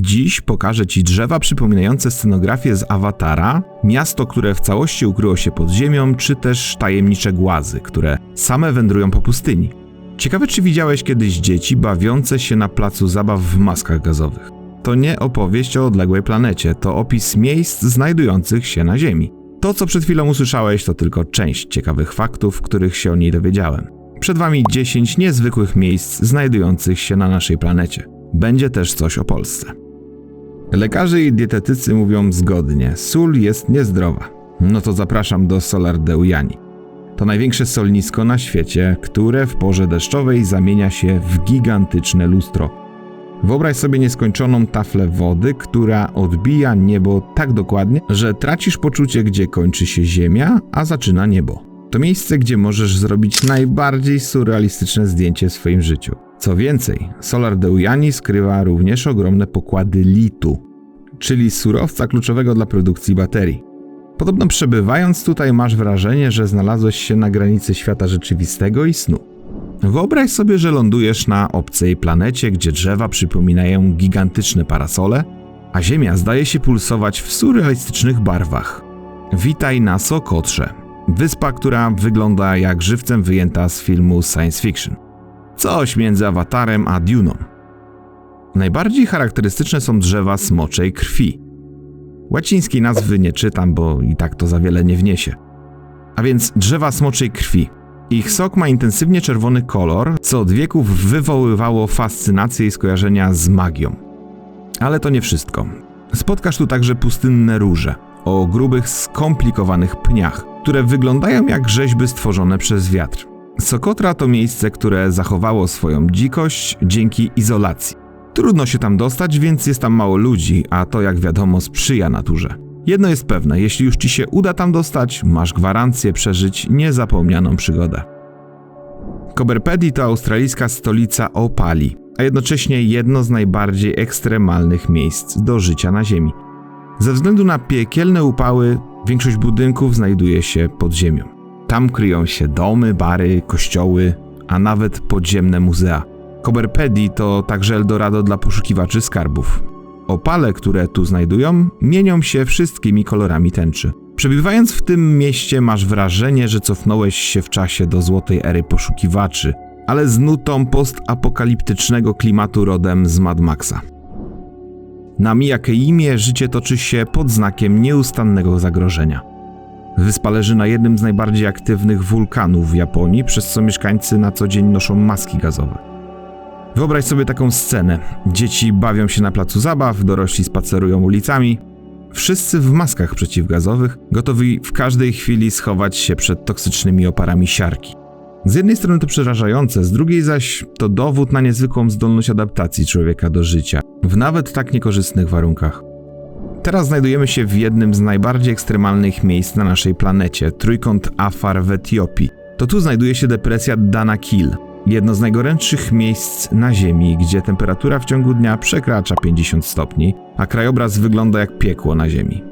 Dziś pokażę Ci drzewa przypominające scenografię z Awatara, miasto, które w całości ukryło się pod ziemią, czy też tajemnicze głazy, które same wędrują po pustyni. Ciekawe, czy widziałeś kiedyś dzieci bawiące się na placu zabaw w maskach gazowych. To nie opowieść o odległej planecie, to opis miejsc znajdujących się na Ziemi. To, co przed chwilą usłyszałeś, to tylko część ciekawych faktów, których się o niej dowiedziałem. Przed Wami 10 niezwykłych miejsc znajdujących się na naszej planecie. Będzie też coś o Polsce. Lekarze i dietetycy mówią zgodnie: sól jest niezdrowa. No to zapraszam do Solar de Ujani. To największe solnisko na świecie, które w porze deszczowej zamienia się w gigantyczne lustro. Wyobraź sobie nieskończoną taflę wody, która odbija niebo tak dokładnie, że tracisz poczucie, gdzie kończy się ziemia, a zaczyna niebo. To miejsce, gdzie możesz zrobić najbardziej surrealistyczne zdjęcie w swoim życiu. Co więcej, Solar de Ujani skrywa również ogromne pokłady litu, czyli surowca kluczowego dla produkcji baterii. Podobno przebywając tutaj masz wrażenie, że znalazłeś się na granicy świata rzeczywistego i snu. Wyobraź sobie, że lądujesz na obcej planecie, gdzie drzewa przypominają gigantyczne parasole, a Ziemia zdaje się pulsować w surrealistycznych barwach. Witaj na Sokotrze, wyspa, która wygląda jak żywcem wyjęta z filmu science fiction. Coś między awatarem a Duną. Najbardziej charakterystyczne są drzewa smoczej krwi. Łacińskiej nazwy nie czytam, bo i tak to za wiele nie wniesie. A więc drzewa smoczej krwi. Ich sok ma intensywnie czerwony kolor, co od wieków wywoływało fascynację i skojarzenia z magią. Ale to nie wszystko. Spotkasz tu także pustynne róże o grubych, skomplikowanych pniach, które wyglądają jak rzeźby stworzone przez wiatr. Sokotra to miejsce, które zachowało swoją dzikość dzięki izolacji. Trudno się tam dostać, więc jest tam mało ludzi, a to jak wiadomo sprzyja naturze. Jedno jest pewne, jeśli już ci się uda tam dostać, masz gwarancję przeżyć niezapomnianą przygodę. Koberpedi to australijska stolica opali, a jednocześnie jedno z najbardziej ekstremalnych miejsc do życia na Ziemi. Ze względu na piekielne upały, większość budynków znajduje się pod ziemią. Tam kryją się domy, bary, kościoły, a nawet podziemne muzea. Koberpedi to także Eldorado dla poszukiwaczy skarbów. Opale, które tu znajdują, mienią się wszystkimi kolorami tęczy. Przebywając w tym mieście masz wrażenie, że cofnąłeś się w czasie do złotej ery poszukiwaczy, ale z nutą postapokaliptycznego klimatu rodem z Mad Maxa. Na Miyakeimie życie toczy się pod znakiem nieustannego zagrożenia. Wyspa leży na jednym z najbardziej aktywnych wulkanów w Japonii, przez co mieszkańcy na co dzień noszą maski gazowe. Wyobraź sobie taką scenę. Dzieci bawią się na placu zabaw, dorośli spacerują ulicami. Wszyscy w maskach przeciwgazowych, gotowi w każdej chwili schować się przed toksycznymi oparami siarki. Z jednej strony to przerażające, z drugiej zaś to dowód na niezwykłą zdolność adaptacji człowieka do życia, w nawet tak niekorzystnych warunkach. Teraz znajdujemy się w jednym z najbardziej ekstremalnych miejsc na naszej planecie trójkąt Afar w Etiopii. To tu znajduje się depresja Danakil, jedno z najgorętszych miejsc na Ziemi, gdzie temperatura w ciągu dnia przekracza 50 stopni, a krajobraz wygląda jak piekło na Ziemi.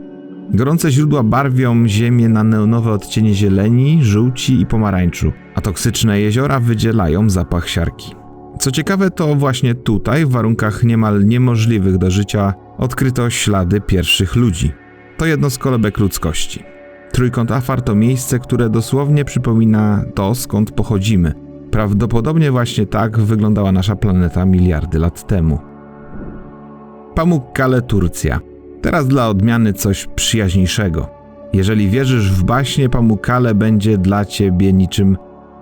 Gorące źródła barwią ziemię na neonowe odcienie zieleni, żółci i pomarańczu, a toksyczne jeziora wydzielają zapach siarki. Co ciekawe, to właśnie tutaj, w warunkach niemal niemożliwych do życia, odkryto ślady pierwszych ludzi. To jedno z kolebek ludzkości. Trójkąt Afar to miejsce, które dosłownie przypomina to, skąd pochodzimy. Prawdopodobnie właśnie tak wyglądała nasza planeta miliardy lat temu. Pamukkale, Turcja. Teraz dla odmiany coś przyjaźniejszego. Jeżeli wierzysz w baśnie, Pamukkale będzie dla ciebie niczym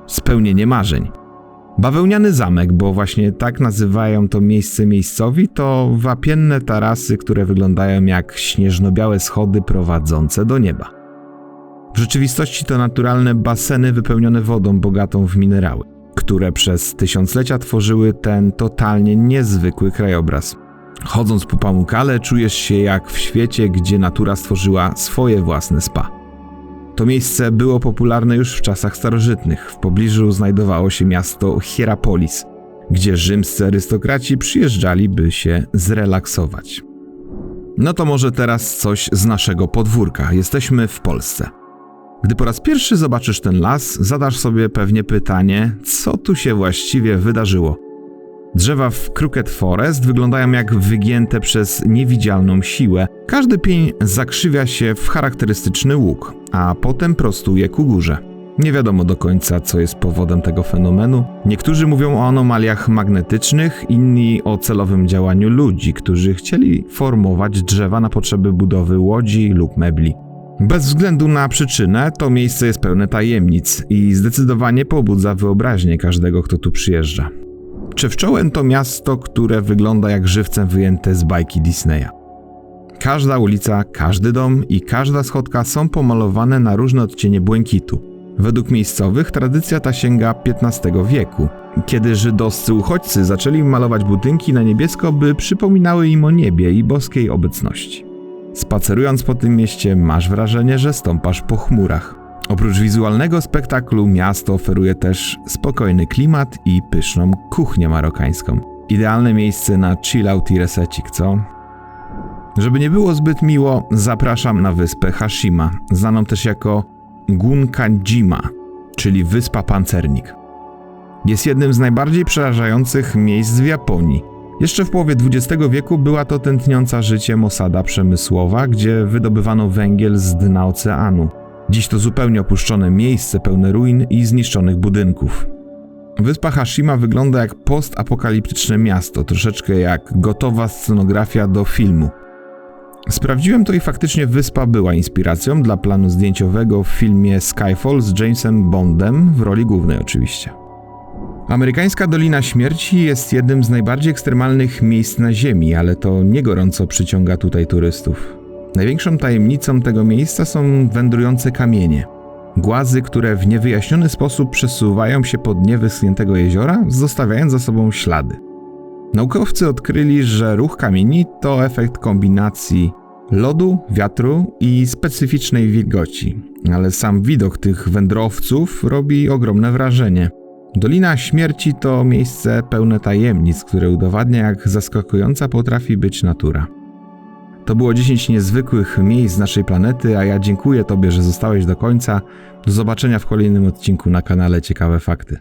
spełnienie marzeń. Bawełniany zamek, bo właśnie tak nazywają to miejsce miejscowi, to wapienne tarasy, które wyglądają jak śnieżno-białe schody prowadzące do nieba. W rzeczywistości to naturalne baseny wypełnione wodą bogatą w minerały, które przez tysiąclecia tworzyły ten totalnie niezwykły krajobraz. Chodząc po Pamukale czujesz się jak w świecie, gdzie natura stworzyła swoje własne spa. To miejsce było popularne już w czasach starożytnych. W pobliżu znajdowało się miasto Hierapolis, gdzie rzymscy arystokraci przyjeżdżali, by się zrelaksować. No to może teraz coś z naszego podwórka. Jesteśmy w Polsce. Gdy po raz pierwszy zobaczysz ten las, zadasz sobie pewnie pytanie, co tu się właściwie wydarzyło. Drzewa w Crooked Forest wyglądają jak wygięte przez niewidzialną siłę. Każdy pień zakrzywia się w charakterystyczny łuk, a potem prostuje ku górze. Nie wiadomo do końca, co jest powodem tego fenomenu. Niektórzy mówią o anomaliach magnetycznych, inni o celowym działaniu ludzi, którzy chcieli formować drzewa na potrzeby budowy łodzi lub mebli. Bez względu na przyczynę, to miejsce jest pełne tajemnic i zdecydowanie pobudza wyobraźnię każdego, kto tu przyjeżdża. Czewczołen to miasto, które wygląda jak żywcem wyjęte z bajki Disneya. Każda ulica, każdy dom i każda schodka są pomalowane na różne odcienie błękitu. Według miejscowych tradycja ta sięga XV wieku, kiedy żydowscy uchodźcy zaczęli malować budynki na niebiesko, by przypominały im o niebie i boskiej obecności. Spacerując po tym mieście, masz wrażenie, że stąpasz po chmurach. Oprócz wizualnego spektaklu, miasto oferuje też spokojny klimat i pyszną kuchnię marokańską. Idealne miejsce na chill-out i resecik, co? Żeby nie było zbyt miło, zapraszam na wyspę Hashima, znaną też jako Gunkanjima, czyli Wyspa Pancernik. Jest jednym z najbardziej przerażających miejsc w Japonii. Jeszcze w połowie XX wieku była to tętniąca życiem osada przemysłowa, gdzie wydobywano węgiel z dna oceanu. Dziś to zupełnie opuszczone miejsce pełne ruin i zniszczonych budynków. Wyspa Hashima wygląda jak postapokaliptyczne miasto, troszeczkę jak gotowa scenografia do filmu. Sprawdziłem to i faktycznie wyspa była inspiracją dla planu zdjęciowego w filmie Skyfall z Jamesem Bondem w roli głównej oczywiście. Amerykańska Dolina Śmierci jest jednym z najbardziej ekstremalnych miejsc na Ziemi, ale to nie gorąco przyciąga tutaj turystów. Największą tajemnicą tego miejsca są wędrujące kamienie. Głazy, które w niewyjaśniony sposób przesuwają się po dnie wyschniętego jeziora, zostawiając za sobą ślady. Naukowcy odkryli, że ruch kamieni to efekt kombinacji lodu, wiatru i specyficznej wilgoci, ale sam widok tych wędrowców robi ogromne wrażenie. Dolina Śmierci to miejsce pełne tajemnic, które udowadnia, jak zaskakująca potrafi być natura. To było 10 niezwykłych miejsc naszej planety, a ja dziękuję Tobie, że zostałeś do końca. Do zobaczenia w kolejnym odcinku na kanale Ciekawe Fakty.